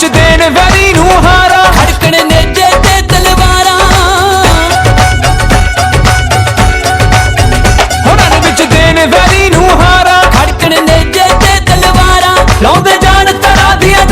ਪਹੁੰਚ ਦੇਣ ਵੈਰੀ ਨੂੰ ਹਾਰਾ। ਖੜਕਣ ਨੇਜੇ ਤੇ ਤਲਵਾਰਾਂ। ਹੋਰਾਂ ਨੂੰ ਵਿੱਚ ਦੇਣ ਵੈਰੀ ਨੂੰ ਹਾਰਾ। ਖੜਕਣ ਨੇਜੇ ਤੇ ਤਲਵਾਰਾਂ। ਲਾਉਂਦੇ ਜਾਣ ਤਰਾ ਦੀਆਂ